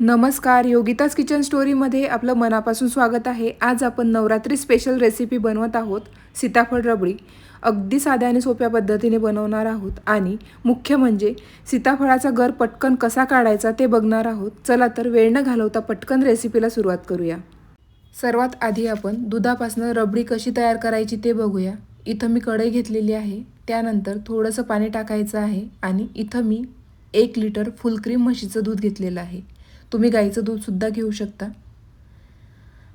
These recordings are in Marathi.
नमस्कार योगिताज किचन स्टोरीमध्ये आपलं मनापासून स्वागत आहे. आज आपण नवरात्री स्पेशल रेसिपी बनवत आहोत सीताफळ रबडी. अगदी साध्या आणि सोप्या पद्धतीने बनवणार आहोत आणि मुख्य म्हणजे सीताफळाचा गर पटकन कसा काढायचा ते बघणार आहोत. चला तर वेळ न घालवता पटकन रेसिपीला सुरुवात करूया. सर्वात आधी आपण दुधापासून रबडी कशी तयार करायची ते बघूया. इथं मी कढई घेतलेली आहे त्यानंतर थोडंसं पाणी टाकायचं आहे आणि इथं मी एक लिटर फुल क्रीम म्हशीचं दूध घेतलेलं आहे. तुम्ही गाईचं दूधसुद्धा घेऊ शकता.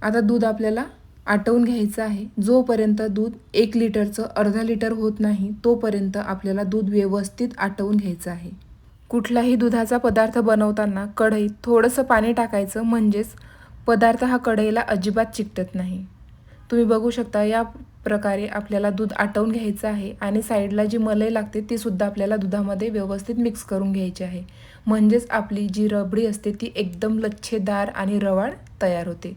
आता दूध आपल्याला आटवून घ्यायचं आहे. जोपर्यंत दूध एक लिटरचं अर्धा लिटर होत नाही तोपर्यंत आपल्याला दूध व्यवस्थित आटवून घ्यायचं आहे. कुठलाही दुधाचा पदार्थ बनवताना कढईत थोडंसं पाणी टाकायचं म्हणजेच पदार्थ हा कढईला अजिबात चिकटत नाही. तुम्ही बघू शकता या प्रकारे आपल्याला दूध आटवून घ्यायचं आहे आणि साईडला जी मलई लागते ती सुद्धा आपल्याला दुधामध्ये व्यवस्थित मिक्स करून घ्यायची आहे. म्हणजेच आपली जी रबडी असते ती एकदम लच्छेदार आणि रवाळ तयार होते.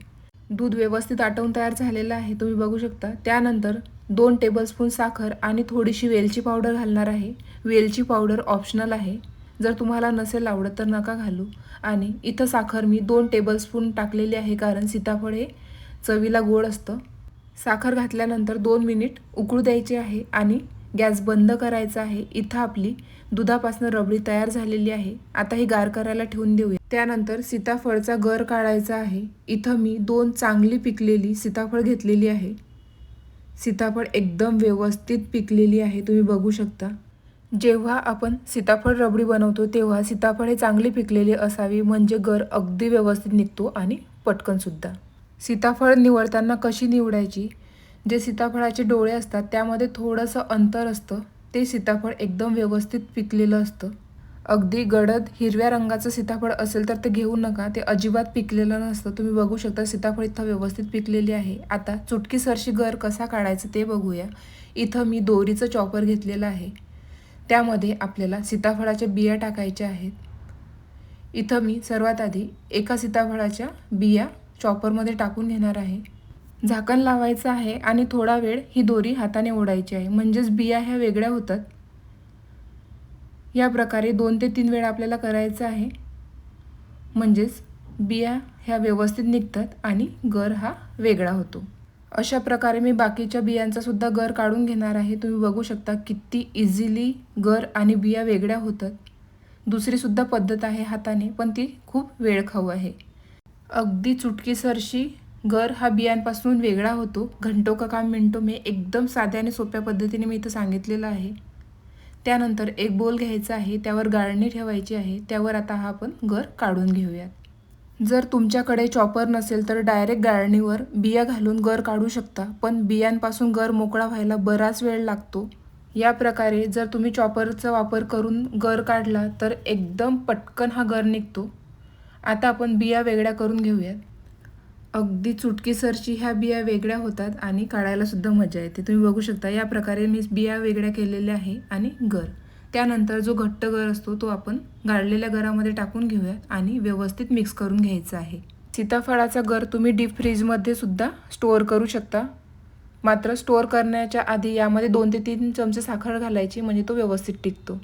दूध व्यवस्थित आटवून तयार झालेलं आहे तुम्ही बघू शकता. त्यानंतर दोन टेबलस्पून साखर आणि थोडीशी वेलची पावडर घालणार आहे. वेलची पावडर ऑप्शनल आहे. जर तुम्हाला नसेल आवडत तर नका घालू. आणि इथं साखर मी दोन टेबलस्पून टाकलेली आहे कारण सीताफळ हे चवीला गोड असतं. साखर घातल्यानंतर दोन मिनिट उकळू द्यायचे आहे आणि गॅस बंद करायचा आहे. इथं आपली दुधापासून रबडी तयार झालेली आहे. आता ही गार करायला ठेवून देऊया. त्यानंतर सीताफळचा गर काढायचा आहे. इथं मी दोन चांगली पिकलेली सीताफळ घेतलेली आहे. सीताफळ एकदम व्यवस्थित पिकलेली आहे. तुम्ही बघू शकता. जेव्हा आपण सीताफळ रबडी बनवतो तेव्हा सीताफळ हे चांगली पिकलेली असावी. म्हणजे गर अगदी व्यवस्थित निघतो आणि पटकनसुद्धा सीताफळ निवडताना कशी निवडायची? जे सीताफळाचे डोळे असतात त्यामध्ये थोडंसं अंतर असतं. ते सीताफळ एकदम व्यवस्थित पिकलेलं असतं. अगदी गडद हिरव्या रंगाचं सीताफळ असेल तर ते घेऊ नका. ते अजिबात पिकलेलं नसतं. तुम्ही बघू शकता सीताफळ इथं व्यवस्थित पिकलेली आहे. आता चुटकी सरशी गर कसा काढायचं ते बघूया. इथं मी दोरीचं चॉपर घेतलेलं आहे. त्यामध्ये आपल्याला सीताफळाच्या बिया टाकायच्या आहेत. इथं मी सर्वात आधी एका सीताफळाच्या बिया चॉपरमध्ये टाकून घेणार आहे. झाकण लावायचं आहे आणि थोडा वेळ ही दोरी हाताने ओढायची आहे. म्हणजेच बिया ह्या वेगळ्या होतात. या प्रकारे दोन ते तीन वेळा आपल्याला करायचं आहे. म्हणजेच बिया ह्या व्यवस्थित निघतात आणि गर हा वेगळा होतो. अशा प्रकारे मी बाकीच्या बियांचासुद्धा गर काढून घेणार आहे. तुम्ही बघू शकता किती इझिली गर आणि बिया वेगळ्या होतात. दुसरीसुद्धा पद्धत आहे हाताने पण ती खूप वेळ खाऊ आहे. अगदी चुटकीसरशी गर हा बियांपासून वेगळा होतो. घंटो का काम मिनटो मे एकदम साध्या आणि सोप्या पद्धतीने मी इथं सांगितलेलं आहे. त्यानंतर एक बोल घ्यायचा आहे त्यावर गाळणी ठेवायची आहे त्यावर आता हा आपण गर काढून घेऊयात. जर तुमच्याकडे चॉपर नसेल तर डायरेक्ट गाळणीवर बिया घालून गर काढू शकता पण बियांपासून गर मोकळा व्हायला बराच वेळ लागतो. या प्रकारे जर तुम्ही चॉपरचा वापर करून गर काढला तर एकदम पटकन हा गर निघतो. आता आपण बिया वेगळ्या करून घेऊयात. अगदी चुटकीसरची ह्या बिया वेगळ्या होतात आणि काढायलासुद्धा मजा येते. तुम्ही बघू शकता या प्रकारे मी बिया वेगळ्या केलेल्या आहे आणि गर. त्यानंतर जो घट्ट गर असतो तो आपण गाळलेल्या गरामध्ये टाकून घेऊयात आणि व्यवस्थित मिक्स करून घ्यायचा आहे. सीताफळाचा गर तुम्ही डीप फ्रीजमध्ये सुद्धा स्टोअर करू शकता. मात्र स्टोअर करण्याच्या आधी यामध्ये दोन ते तीन चमचे साखर घालायची म्हणजे तो व्यवस्थित टिकतो.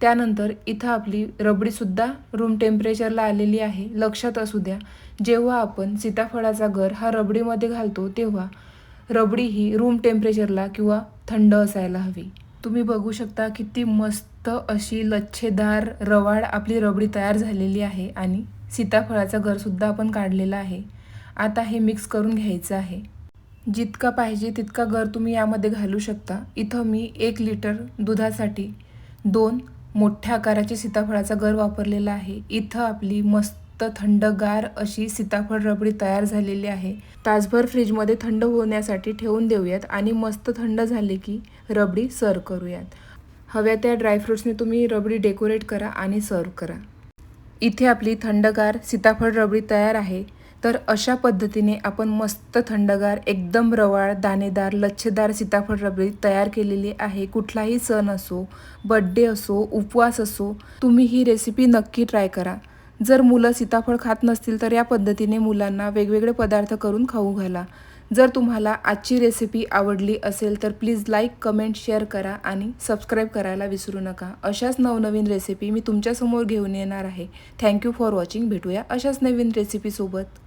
त्यानंतर इथं आपली रबडीसुद्धा रूम टेम्परेचरला आलेली आहे. लक्षात असू द्या जेव्हा आपण सीताफळाचा गर हा रबडीमध्ये घालतो तेव्हा रबडी ही रूम टेम्परेचरला किंवा थंड असायला हवी. तुम्ही बघू शकता किती मस्त अशी लच्छेदार रवाळ आपली रबडी तयार झालेली आहे आणि सीताफळाचा गरसुद्धा आपण काढलेला आहे. आता हे मिक्स करून घ्यायचं आहे. जितका पाहिजे तितका गर तुम्ही यामध्ये घालू शकता. इथं मी एक लिटर दुधासाठी दोन मोठ्या आकाराची सीताफळाचा गर वापरलेला आहे. इथं आपली मस्त थंडगार अशी सीताफळ रबडी तयार झालेली आहे. तासभर फ्रीजमध्ये थंड होण्यासाठी ठेवून देऊयात आणि मस्त थंड झाले की रबडी सर्व करूयात. हव्या त्या ड्रायफ्रूट्सने तुम्ही रबडी डेकोरेट करा आणि सर्व करा. इथे आपली थंडगार सीताफळ रबडी तयार आहे. तर अशा पद्धतीने आपण मस्त थंडगार एकदम रवाळ दाणेदार लच्छेदार सीताफळ रबडी तयार केलेली आहे. कुठलाही सण असो बड्डे असो उपवास असो तुम्ही ही रेसिपी नक्की ट्राय करा. जर मुलं सीताफळ खात नसतील तर या पद्धतीने मुलांना वेगवेगळे पदार्थ करून खाऊ घाला. जर तुम्हाला आजची रेसिपी आवडली असेल तर प्लीज लाईक कमेंट शेअर करा आणि सबस्क्राईब करायला विसरू नका. अशाच नवनवीन रेसिपी मी तुमच्यासमोर घेऊन येणार आहे. थँक्यू फॉर वॉचिंग भेटूया अशाच नवीन रेसिपीसोबत